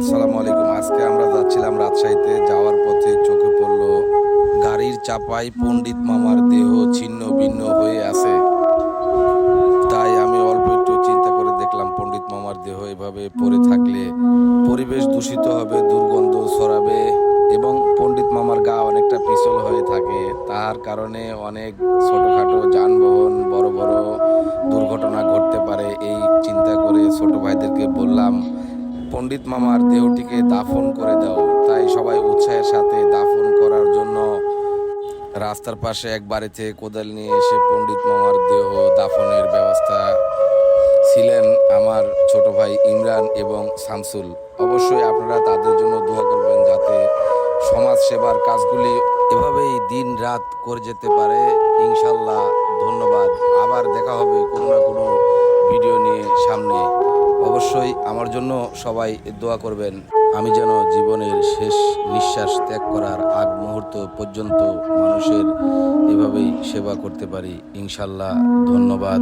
আসসালামু আলাইকুম। আজকে আমরা যাচ্ছিলাম রাজশাহীতে, যাওয়ার পথে চোখে পড়ল গাড়ির চাপায় পণ্ডিত মামার দেহ ছিন্ন ভিন্ন হয়ে আছে। তাই আমি অল্প একটু চিন্তা করে দেখলাম পণ্ডিত মামার দেহ এভাবে পড়ে থাকলে পরিবেশ দূষিত হবে, দুর্গন্ধ ছড়াবে এবং পণ্ডিত মামার গা অনেকটা পিছল হয়ে থাকে। তার কারণে অনেক ছোটখাটো যানবাহন, বড় বড় দুর্ঘটনা ঘটতে পারে এই চিন্তা করে ছোট ভাইদেরকে বললাম পণ্ডিত মামার দেহটিকে দাফন করে দাও। তাই সবাই উৎসাহের সাথে দাফন করার জন্য রাস্তার পাশে এক বাড়িতে কোদাল নিয়ে এসে পণ্ডিত মামার দেহ দাফনের ব্যবস্থা ছিলেন আমার ছোট ভাই ইমরান এবং শামসুল। অবশ্যই আপনারা তাদের জন্য দোয়া করবেন যাতে সমাজ সেবার কাজগুলি এভাবেই দিন রাত করে যেতে পারে। ইনশাল্লাহ অবশ্যই আমার জন্য সবাই দোয়া করবেন। আমি যেন জীবনের শেষ নিঃশ্বাস ত্যাগ করার আগ মুহূর্ত পর্যন্ত মানুষের এভাবেই সেবা করতে পারি। ইনশাল্লাহ, ধন্যবাদ।